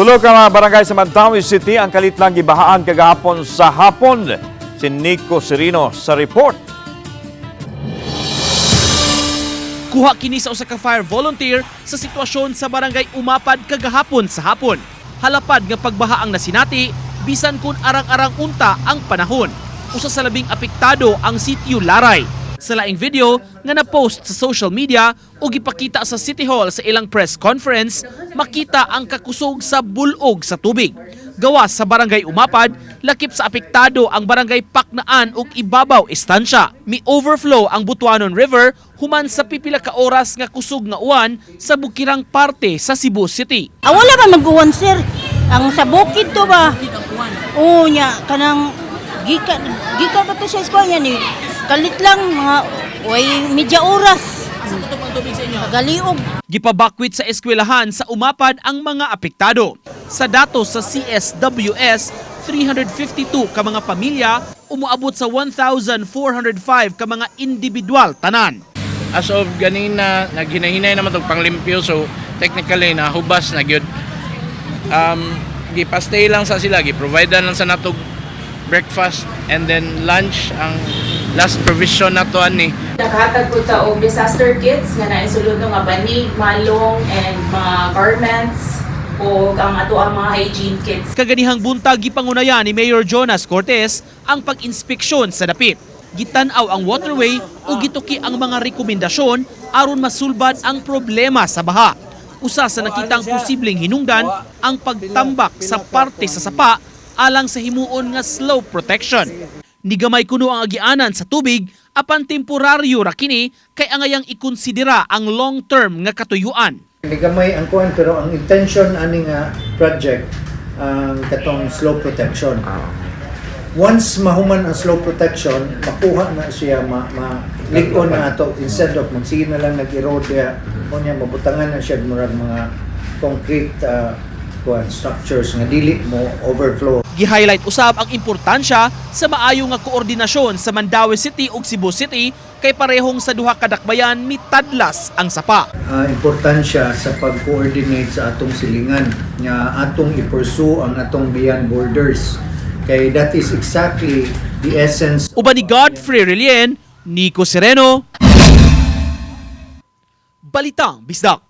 Tulo ka mga barangay sa Mantawi City ang kalit lang gibahaan kagahapon sa hapon. Si Nico Serino sa report. Kuha kini sa usa ka fire volunteer sa sitwasyon sa barangay Umapad kagahapon sa hapon. Halapad nga pagbaha ang nasinati bisan kun arang-arang unta ang panahon. Usa sa labing apektado ang sitio Laray. Sa laing video nga na-post sa social media o gipakita sa City Hall sa ilang press conference, makita ang kakusog sa bulog sa tubig. Gawas sa barangay Umapad, lakip sa apektado ang barangay Paknaan ug Ibabaw Estansya. Mi overflow ang Butuanon River human sa pipila ka oras nga kusog nga uwan sa bukirang parte sa Cebu City. Ah, wala ba mag-uwan, sir? Ang sa bukid to ba? Oo, nya, kanang gika, gika ba to sa eskwela ni? Kalit lang, mga, way, medya oras. Galiog. Gipabakwit sa eskwelahan sa Umapad ang mga apektado. Sa datos sa CSWS, 352 ka mga pamilya umuabot sa 1,405 ka mga individual tanan. as of ganina naghinahinay naman tog panglimpyo so technically nahubas na gyud um gipastay lang sa sila gi-provide lang sa natog breakfast and then lunch ang last provision nato ani Nakahatag po ta og disaster kits nga naisulod nga banig, malong, and mga garments o ang ato ang mga hygiene kits. Kaganihang buntag gipangunayan ni Mayor Jonas Cortez ang pag-inspeksyon sa dapit. Gitanaw ang waterway o gituki ang mga rekomendasyon aron masulbad ang problema sa baha. Usa sa nakitang posibleng hinungdan ang pagtambak sa parte sa sapa alang sa himuon nga slope protection. Nigamay kuno ang agianan sa tubig apan temporaryo ra kini kay angayang ikonsidera ang long-term nga katuyuan. Ligamay ang kuan pero ang intention ani nga project ang katong slope protection. Once mahuman ang slope protection, makuha na siya ma, ma ligon na ato instead of magsige na lang nag-erode niya mabutangan na siya murag mga concrete uh, kuan structures nga dili mo overflow. Gi-highlight usab ang importansya sa maayo nga koordinasyon sa Mandaue City ug Cebu City kay parehong sa duha ka dakbayan mitadlas ang sapa. uh, importansya sa pag-coordinate sa atong silingan nga atong i-pursue ang atong beyond borders kay that is exactly the essence Uban ni Godfrey Relien, Nico Sereno. Balitang Bisdak.